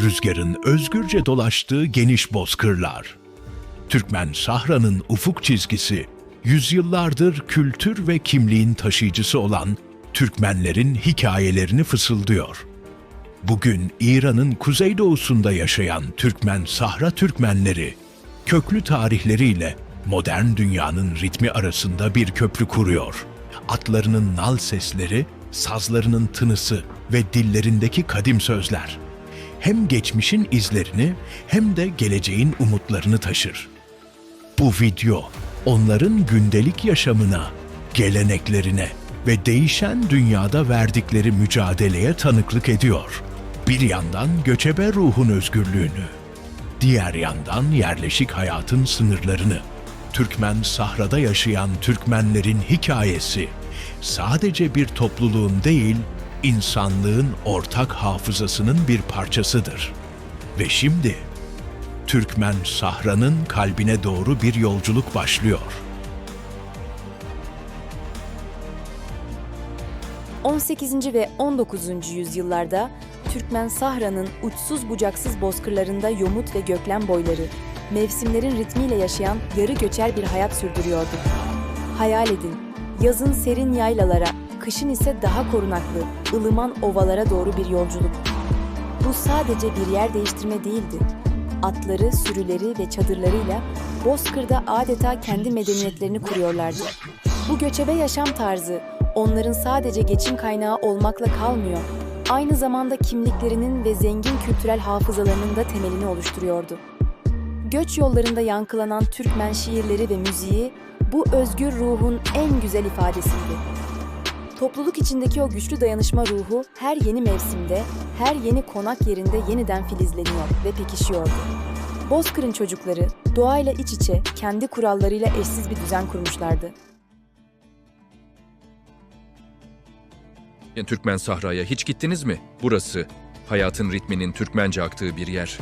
rüzgarın özgürce dolaştığı geniş bozkırlar. Türkmen Sahra'nın ufuk çizgisi, yüzyıllardır kültür ve kimliğin taşıyıcısı olan Türkmenlerin hikayelerini fısıldıyor. Bugün İran'ın kuzeydoğusunda yaşayan Türkmen Sahra Türkmenleri, köklü tarihleriyle modern dünyanın ritmi arasında bir köprü kuruyor. Atlarının nal sesleri, sazlarının tınısı ve dillerindeki kadim sözler hem geçmişin izlerini hem de geleceğin umutlarını taşır. Bu video onların gündelik yaşamına, geleneklerine ve değişen dünyada verdikleri mücadeleye tanıklık ediyor. Bir yandan göçebe ruhun özgürlüğünü, diğer yandan yerleşik hayatın sınırlarını, Türkmen sahrada yaşayan Türkmenlerin hikayesi sadece bir topluluğun değil, insanlığın ortak hafızasının bir parçasıdır. Ve şimdi Türkmen Sahra'nın kalbine doğru bir yolculuk başlıyor. 18. ve 19. yüzyıllarda Türkmen Sahra'nın uçsuz bucaksız bozkırlarında yomut ve göklen boyları, mevsimlerin ritmiyle yaşayan yarı göçer bir hayat sürdürüyordu. Hayal edin, yazın serin yaylalara, kışın ise daha korunaklı, ılıman ovalara doğru bir yolculuk. Bu sadece bir yer değiştirme değildi. Atları, sürüleri ve çadırlarıyla Bozkır'da adeta kendi medeniyetlerini kuruyorlardı. Bu göçebe yaşam tarzı onların sadece geçim kaynağı olmakla kalmıyor. Aynı zamanda kimliklerinin ve zengin kültürel hafızalarının da temelini oluşturuyordu. Göç yollarında yankılanan Türkmen şiirleri ve müziği bu özgür ruhun en güzel ifadesiydi. Topluluk içindeki o güçlü dayanışma ruhu her yeni mevsimde, her yeni konak yerinde yeniden filizleniyor ve pekişiyordu. Bozkır'ın çocukları doğayla iç içe kendi kurallarıyla eşsiz bir düzen kurmuşlardı. Türkmen Sahra'ya hiç gittiniz mi? Burası hayatın ritminin Türkmence aktığı bir yer.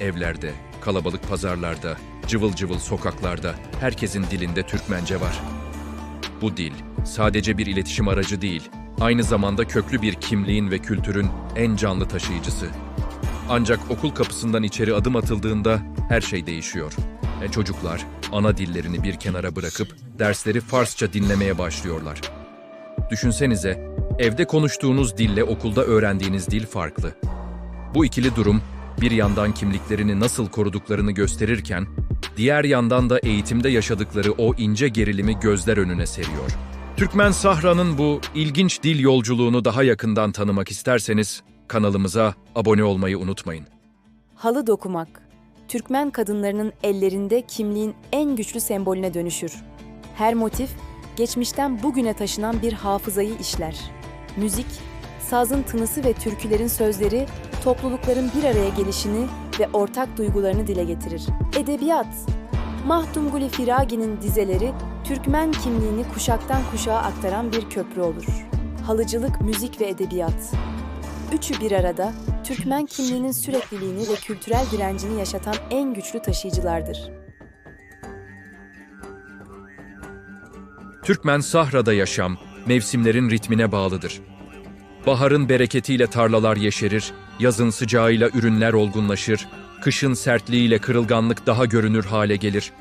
Evlerde, kalabalık pazarlarda, cıvıl cıvıl sokaklarda herkesin dilinde Türkmence var. Bu dil sadece bir iletişim aracı değil, aynı zamanda köklü bir kimliğin ve kültürün en canlı taşıyıcısı. Ancak okul kapısından içeri adım atıldığında her şey değişiyor. E çocuklar ana dillerini bir kenara bırakıp dersleri Farsça dinlemeye başlıyorlar. Düşünsenize, evde konuştuğunuz dille okulda öğrendiğiniz dil farklı. Bu ikili durum bir yandan kimliklerini nasıl koruduklarını gösterirken, diğer yandan da eğitimde yaşadıkları o ince gerilimi gözler önüne seriyor. Türkmen Sahra'nın bu ilginç dil yolculuğunu daha yakından tanımak isterseniz kanalımıza abone olmayı unutmayın. Halı dokumak, Türkmen kadınlarının ellerinde kimliğin en güçlü sembolüne dönüşür. Her motif, geçmişten bugüne taşınan bir hafızayı işler. Müzik, sazın tınısı ve türkülerin sözleri toplulukların bir araya gelişini ve ortak duygularını dile getirir. Edebiyat, Mahdum Guli Firagi'nin dizeleri Türkmen kimliğini kuşaktan kuşağa aktaran bir köprü olur. Halıcılık, müzik ve edebiyat. Üçü bir arada Türkmen kimliğinin sürekliliğini ve kültürel direncini yaşatan en güçlü taşıyıcılardır. Türkmen Sahra'da yaşam, mevsimlerin ritmine bağlıdır. Baharın bereketiyle tarlalar yeşerir, yazın sıcağıyla ürünler olgunlaşır, kışın sertliğiyle kırılganlık daha görünür hale gelir.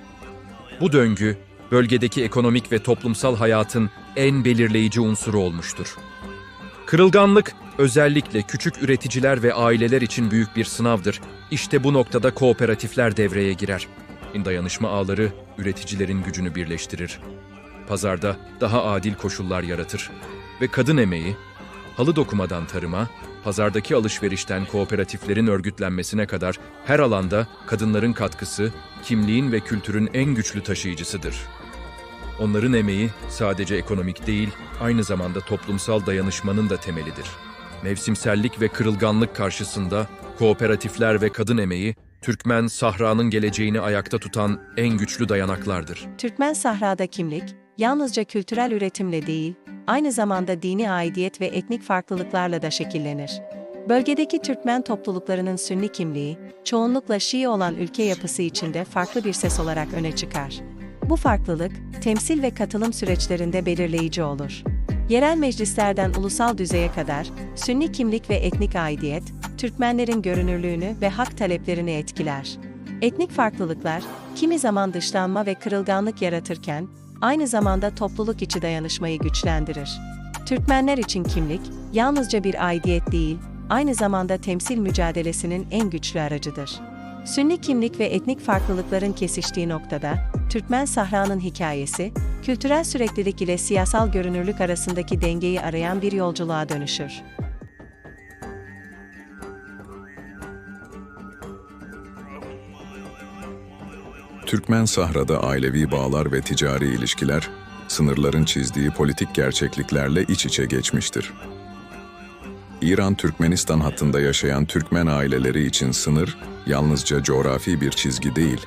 Bu döngü, bölgedeki ekonomik ve toplumsal hayatın en belirleyici unsuru olmuştur. Kırılganlık, özellikle küçük üreticiler ve aileler için büyük bir sınavdır. İşte bu noktada kooperatifler devreye girer. Dayanışma ağları üreticilerin gücünü birleştirir. Pazarda daha adil koşullar yaratır. Ve kadın emeği, halı dokumadan tarıma, pazardaki alışverişten kooperatiflerin örgütlenmesine kadar her alanda kadınların katkısı, kimliğin ve kültürün en güçlü taşıyıcısıdır. Onların emeği sadece ekonomik değil, aynı zamanda toplumsal dayanışmanın da temelidir. Mevsimsellik ve kırılganlık karşısında kooperatifler ve kadın emeği, Türkmen Sahra'nın geleceğini ayakta tutan en güçlü dayanaklardır. Türkmen Sahra'da kimlik, yalnızca kültürel üretimle değil, aynı zamanda dini aidiyet ve etnik farklılıklarla da şekillenir. Bölgedeki Türkmen topluluklarının Sünni kimliği, çoğunlukla Şii olan ülke yapısı içinde farklı bir ses olarak öne çıkar. Bu farklılık, temsil ve katılım süreçlerinde belirleyici olur. Yerel meclislerden ulusal düzeye kadar, sünni kimlik ve etnik aidiyet, Türkmenlerin görünürlüğünü ve hak taleplerini etkiler. Etnik farklılıklar, kimi zaman dışlanma ve kırılganlık yaratırken, aynı zamanda topluluk içi dayanışmayı güçlendirir. Türkmenler için kimlik, yalnızca bir aidiyet değil, aynı zamanda temsil mücadelesinin en güçlü aracıdır. Sünni kimlik ve etnik farklılıkların kesiştiği noktada, Türkmen Sahra'nın hikayesi, kültürel süreklilik ile siyasal görünürlük arasındaki dengeyi arayan bir yolculuğa dönüşür. Türkmen Sahra'da ailevi bağlar ve ticari ilişkiler, sınırların çizdiği politik gerçekliklerle iç içe geçmiştir. İran-Türkmenistan hattında yaşayan Türkmen aileleri için sınır, yalnızca coğrafi bir çizgi değil,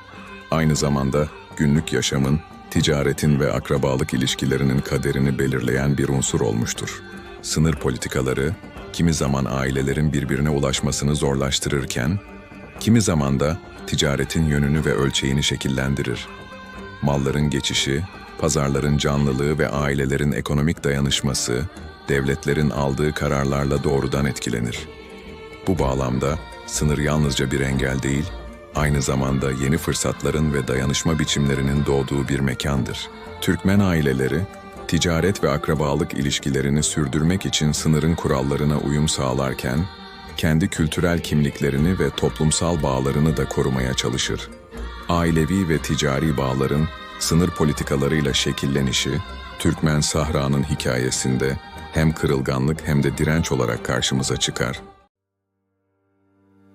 aynı zamanda günlük yaşamın, ticaretin ve akrabalık ilişkilerinin kaderini belirleyen bir unsur olmuştur. Sınır politikaları, kimi zaman ailelerin birbirine ulaşmasını zorlaştırırken, kimi zaman da ticaretin yönünü ve ölçeğini şekillendirir. Malların geçişi, pazarların canlılığı ve ailelerin ekonomik dayanışması, devletlerin aldığı kararlarla doğrudan etkilenir. Bu bağlamda sınır yalnızca bir engel değil, aynı zamanda yeni fırsatların ve dayanışma biçimlerinin doğduğu bir mekandır. Türkmen aileleri, ticaret ve akrabalık ilişkilerini sürdürmek için sınırın kurallarına uyum sağlarken, kendi kültürel kimliklerini ve toplumsal bağlarını da korumaya çalışır. Ailevi ve ticari bağların sınır politikalarıyla şekillenişi, Türkmen Sahra'nın hikayesinde hem kırılganlık hem de direnç olarak karşımıza çıkar.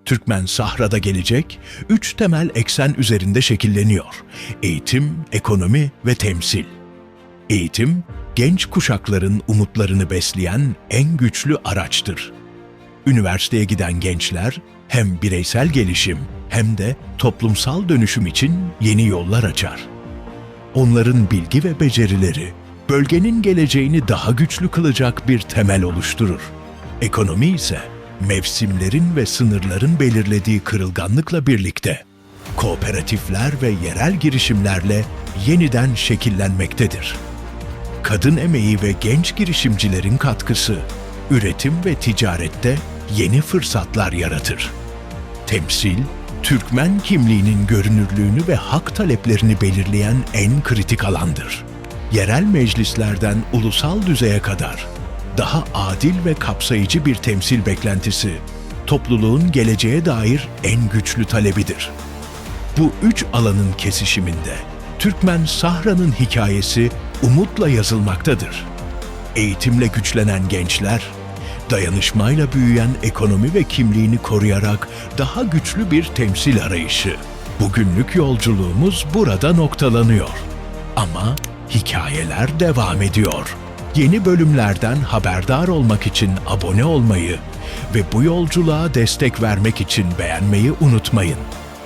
Türkmen Sahra'da gelecek, üç temel eksen üzerinde şekilleniyor. Eğitim, ekonomi ve temsil. Eğitim, genç kuşakların umutlarını besleyen en güçlü araçtır. Üniversiteye giden gençler hem bireysel gelişim hem de toplumsal dönüşüm için yeni yollar açar. Onların bilgi ve becerileri bölgenin geleceğini daha güçlü kılacak bir temel oluşturur. Ekonomi ise mevsimlerin ve sınırların belirlediği kırılganlıkla birlikte kooperatifler ve yerel girişimlerle yeniden şekillenmektedir. Kadın emeği ve genç girişimcilerin katkısı üretim ve ticarette yeni fırsatlar yaratır. Temsil, Türkmen kimliğinin görünürlüğünü ve hak taleplerini belirleyen en kritik alandır. Yerel meclislerden ulusal düzeye kadar daha adil ve kapsayıcı bir temsil beklentisi, topluluğun geleceğe dair en güçlü talebidir. Bu üç alanın kesişiminde Türkmen Sahra'nın hikayesi umutla yazılmaktadır. Eğitimle güçlenen gençler, dayanışmayla büyüyen ekonomi ve kimliğini koruyarak daha güçlü bir temsil arayışı. Bugünlük yolculuğumuz burada noktalanıyor. Ama hikayeler devam ediyor. Yeni bölümlerden haberdar olmak için abone olmayı ve bu yolculuğa destek vermek için beğenmeyi unutmayın.